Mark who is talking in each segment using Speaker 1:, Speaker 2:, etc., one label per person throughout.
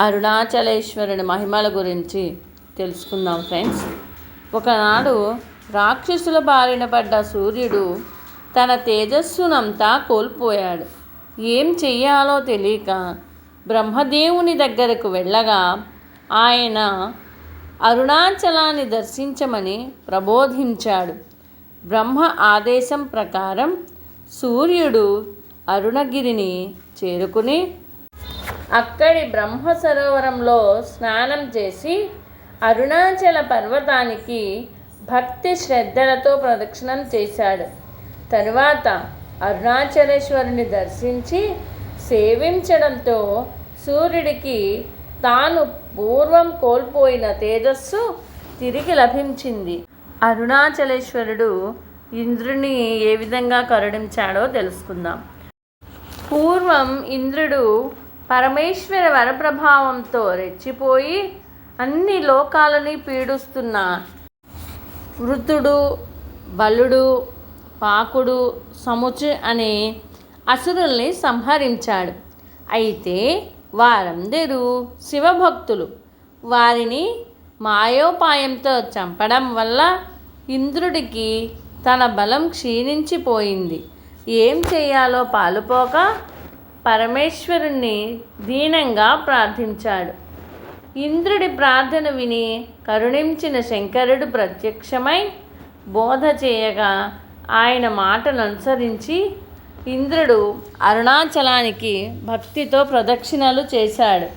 Speaker 1: అరుణాచలేశ్వరుని మహిమల గురించి తెలుసుకుందాం ఫ్రెండ్స్. ఒకనాడు రాక్షసుల బారిన పడ్డ సూర్యుడు తన తేజస్సునంతా కోల్పోయాడు. ఏం చెయ్యాలో తెలియక బ్రహ్మదేవుని దగ్గరకు వెళ్ళగా ఆయన అరుణాచలాన్ని దర్శించమని ప్రబోధించాడు. బ్రహ్మ ఆదేశం ప్రకారం సూర్యుడు అరుణగిరిని చేరుకుని అక్కడి బ్రహ్మ సరోవరంలో స్నానం చేసి అరుణాచల పర్వతానికి భక్తి శ్రద్ధలతో ప్రదక్షిణం చేశాడు. తరువాత అరుణాచలేశ్వరుని దర్శించి సేవించడంతో సూర్యుడికి తాను పూర్వం కోల్పోయిన తేజస్సు తిరిగి లభించింది. అరుణాచలేశ్వరుడు ఇంద్రుని ఏ విధంగా కరుణించాడో తెలుసుకుందాం. పూర్వం ఇంద్రుడు పరమేశ్వర వరప్రభావంతో రెచ్చిపోయి అన్ని లోకాలని పీడిస్తున్న వృతుడు బలుడు పాకుడు సముచు అనే అసురుల్ని సంహరించాడు. అయితే వారందరూ శివభక్తులు. వారిని మాయోపాయంతో చంపడం వల్ల ఇంద్రుడికి తన బలం క్షీణించిపోయింది. ఏం చేయాలో పాలుపోక పరమేశ్వరుణ్ణి దీనంగా ప్రార్థించాడు. ఇంద్రుడి ప్రార్థన విని కరుణించిన శంకరుడు ప్రత్యక్షమై బోధ చేయగా ఆయన మాటను అనుసరించి ఇంద్రుడు అరుణాచలానికి భక్తితో ప్రదక్షిణలు చేశాడు.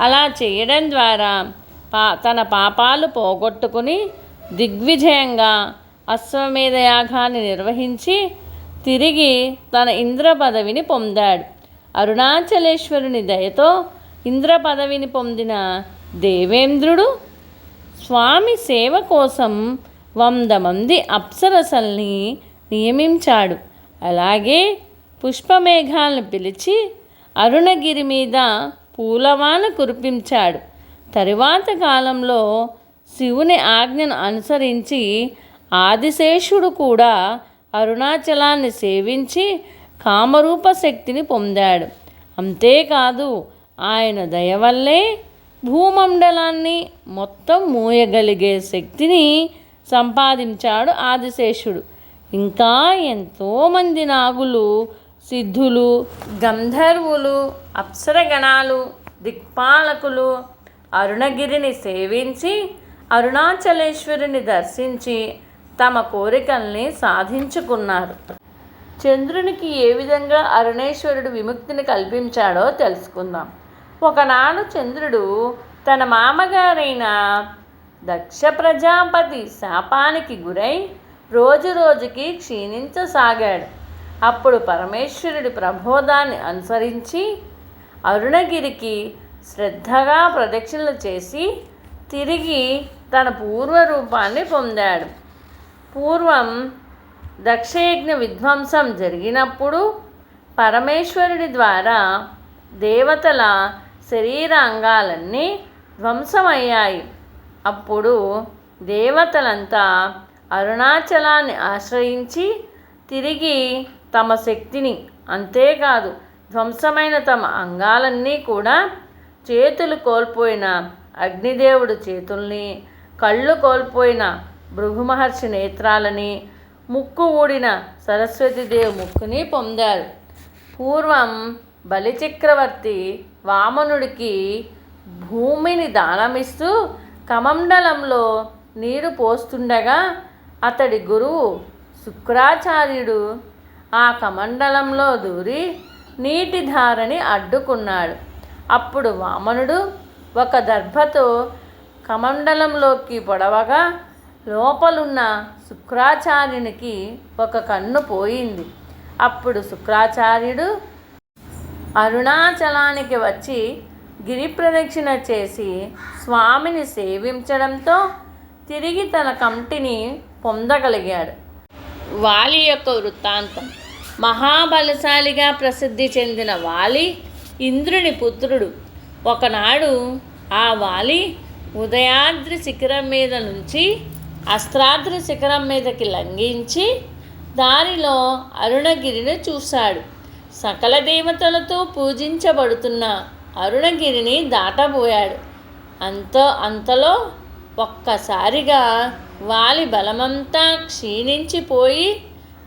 Speaker 1: అలా చేయడం ద్వారా పా తన పాపాలు పోగొట్టుకుని దిగ్విజయంగా అశ్వమేధయాగాన్ని నిర్వహించి తిరిగి తన ఇంద్ర పదవిని పొందాడు. అరుణాచలేశ్వరుని దయతో ఇంద్ర పదవిని పొందిన దేవేంద్రుడు స్వామి సేవ కోసం వంద మంది అప్సరసల్ని నియమించాడు. అలాగే పుష్పమేఘాలను పిలిచి అరుణగిరి మీద పూలవాన కురిపించాడు. తరువాత కాలంలో శివుని ఆజ్ఞను అనుసరించి ఆదిశేషుడు కూడా అరుణాచలాన్ని సేవించి కామరూప శక్తిని పొందాడు. అంతేకాదు ఆయన దయ వల్లే భూమండలాన్ని మొత్తం మూయగలిగే శక్తిని సంపాదించాడు ఆదిశేషుడు. ఇంకా ఎంతోమంది నాగులు సిద్ధులు గంధర్వులు అప్సరగణాలు దిక్పాలకులు అరుణగిరిని సేవించి అరుణాచలేశ్వరుని దర్శించి తమ కోరికల్ని సాధించుకున్నారు. చంద్రునికి ఏ విధంగా అరుణేశ్వరుడు విముక్తిని కల్పించాడో తెలుసుకుందాం. ఒకనాడు చంద్రుడు తన మామగారైన దక్ష ప్రజాపతి శాపానికి గురై రోజు రోజుకి క్షీణించసాగాడు. అప్పుడు పరమేశ్వరుడి ప్రబోధాన్ని అనుసరించి అరుణగిరికి శ్రద్ధగా ప్రదక్షిణలు చేసి తిరిగి తన పూర్వ రూపాన్ని పొందాడు. పూర్వం దక్షయజ్ఞ విధ్వంసం జరిగినప్పుడు పరమేశ్వరుడి ద్వారా దేవతల శరీరాంగాలన్నీ ధ్వంసమయ్యాయి. అప్పుడు దేవతలంతా అరుణాచలాన్ని ఆశ్రయించి తిరిగి తమ శక్తిని అంతేకాదు ధ్వంసమైన తమ అంగాలన్నీ కూడా చేతులు కోల్పోయిన అగ్నిదేవుడు చేతుల్ని కళ్ళు కోల్పోయిన భృగు మహర్షి నేత్రాలని ముక్కు ఊడిన సరస్వతీదేవి ముక్కుని పొందారు. పూర్వం బలిచక్రవర్తి వామనుడికి భూమిని దానమిస్తూ కమండలంలో నీరు పోస్తుండగా అతడి గురువు శుక్రాచార్యుడు ఆ కమండలంలో దూరి నీటి ధారని అడ్డుకున్నాడు. అప్పుడు వామనుడు ఒక దర్భతో కమండలంలోకి పొడవగా లోపలున్న శుక్రాచార్యునికి ఒక కన్ను పోయింది. అప్పుడు శుక్రాచార్యుడు అరుణాచలానికి వచ్చి గిరి ప్రదక్షిణ చేసి స్వామిని సేవించడంతో తిరిగి తన కంటిని పొందగలిగాడు. వాలి యొక్క వృత్తాంతం. మహాబలశాలిగా ప్రసిద్ధి చెందిన వాలి ఇంద్రుని పుత్రుడు. ఒకనాడు ఆ వాలి ఉదయాద్రి శిఖరం మీద నుంచి అస్త్రాద్రి శిఖరం మీదకి లంఘించి దారిలో అరుణగిరిని చూశాడు. సకల దేవతలతో పూజించబడుతున్న అరుణగిరిని దాటబోయాడు. అంతో అంతలో ఒక్కసారిగా వాలి బలమంతా క్షీణించిపోయి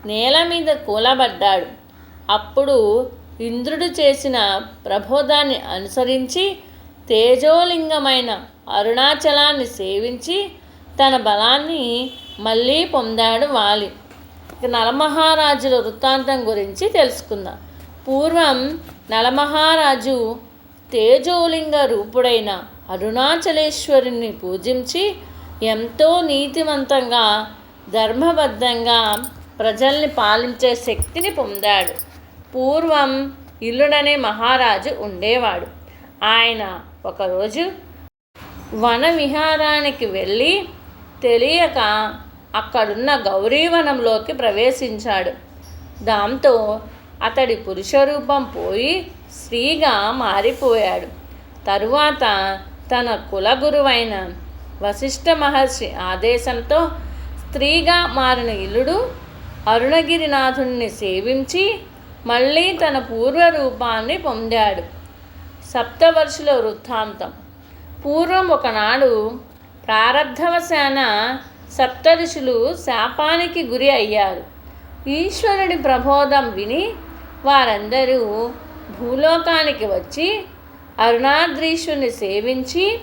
Speaker 1: నేల మీద కూలబడ్డాడు. అప్పుడు ఇంద్రుడు చేసిన ప్రబోధాన్ని అనుసరించి తేజోలింగమైన అరుణాచలాన్ని సేవించి తన బలాన్ని మళ్ళీ పొందాడు వాలి. నలమహారాజుల వృత్తాంతం గురించి తెలుసుకుందాం. పూర్వం నలమహారాజు తేజోలింగ రూపుడైన అరుణాచలేశ్వరుని పూజించి ఎంతో నీతివంతంగా ధర్మబద్ధంగా ప్రజల్ని పాలించే శక్తిని పొందాడు. పూర్వం ఇల్లుడనే మహారాజు ఉండేవాడు. ఆయన ఒకరోజు వన విహారానికి వెళ్ళి తెలియక అక్కడున్న గౌరీవనంలోకి ప్రవేశించాడు. దాంతో అతడి పురుషరూపం పోయి స్త్రీగా మారిపోయాడు. తరువాత తన కులగురువైన వశిష్ఠ మహర్షి ఆదేశంతో స్త్రీగా మారిన ఇల్లుడు అరుణగిరినాథుణ్ణి సేవించి మళ్ళీ తన పూర్వ రూపాన్ని పొందాడు. సప్తవర్షుల వృత్తాంతం. పూర్వం ఒకనాడు ప్రారబ్ధవశాన సప్తఋషులు శాపానికి గురి అయ్యారు. ఈశ్వరుడి ప్రబోధం విని వారందరూ భూలోకానికి వచ్చి అరుణాద్రీషుని సేవించి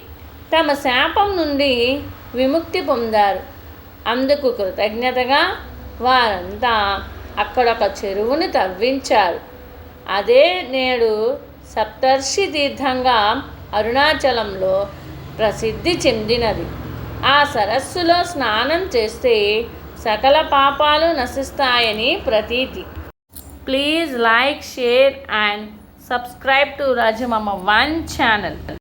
Speaker 1: తమ శాపం నుండి విముక్తి పొందారు. అందుకు కృతజ్ఞతగా వారంతా అక్కడొక చెరువును తవ్వించారు. అదే నేడు సప్తర్షి తీర్థంగా అరుణాచలంలో ప్రసిద్ధి చెందినది. ఆ సరస్సులో స్నానం చేస్తే సకల పాపాలు నశిస్తాయని ప్రతీతి. Please like share and subscribe to Rajamamma one channel.